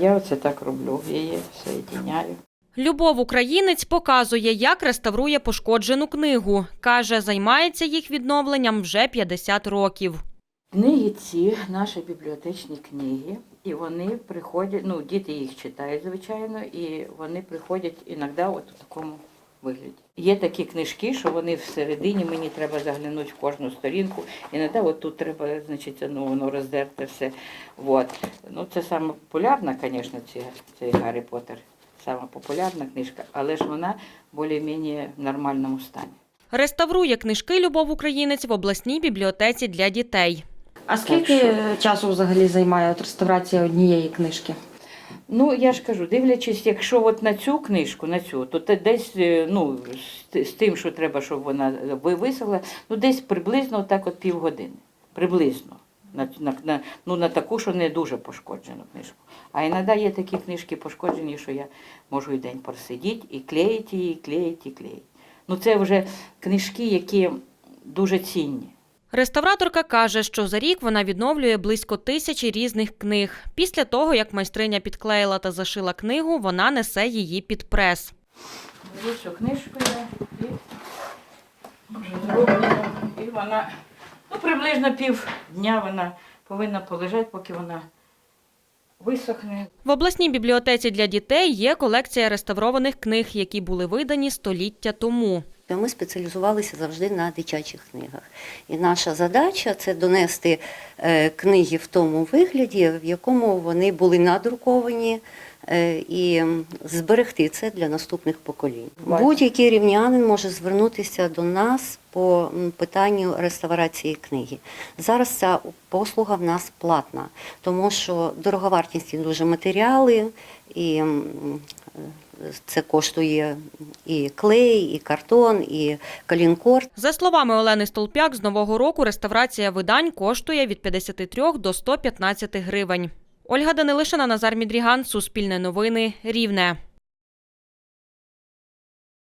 Я оце так роблю, її соєдиняю. Любов Українець показує, як реставрує пошкоджену книгу. Каже, займається їх відновленням вже 50 років. Книги ці наші бібліотечні книги, і вони приходять, ну, діти їх читають, звичайно, і вони приходять іноді от у такому вигляді. Є такі книжки, що вони всередині, мені треба заглянути в кожну сторінку, іноді от тут треба, значить, ну, воно роздерте все. Вот. Ну, це саме популярна, звісно, цей Гаррі Поттер. Сама популярна книжка, але ж вона більш-менш в нормальному стані. Реставрує книжки Любов Українець в обласній бібліотеці для дітей. А скільки що? часу взагалі займає от реставрація однієї книжки? Ну, я ж кажу, дивлячись, якщо от на цю книжку, на цю, то десь е, ну, з, тим, що треба, щоб вона ви- висохла, ну десь приблизно так от півгодини. Приблизно. На, на, ну, на таку, що не дуже пошкоджену книжку. А іноді є такі книжки пошкоджені, що я можу і день просидіти, і клеїти її, і клеїти, і клеїти. Ну, це вже книжки, які дуже цінні. Реставраторка каже, що за рік вона відновлює близько тисячі різних книг. Після того, як майстриня підклеїла та зашила книгу, вона несе її під прес. Беру книжку я і вже зроблена. І вона, ну, приблизно пів дня вона повинна полежати, поки вона висохне. В обласній бібліотеці для дітей є колекція реставрованих книг, які були видані століття тому. Ми спеціалізувалися завжди на дитячих книгах. І наша задача це донести е, книги в тому вигляді, в якому вони були надруковані, е, і зберегти це для наступних поколінь. Будь-який рівнянин може звернутися до нас по питанню реставрації книги. Зараз ця послуга в нас платна, тому що дороговартісні дуже матеріали і. Це коштує і клей, і картон, і калінкор. За словами Олени Столпяк, з нового року реставрація видань коштує від 53 до 115 гривень. Ольга Данилишина, Назар Мідріган, Суспільне новини, Рівне.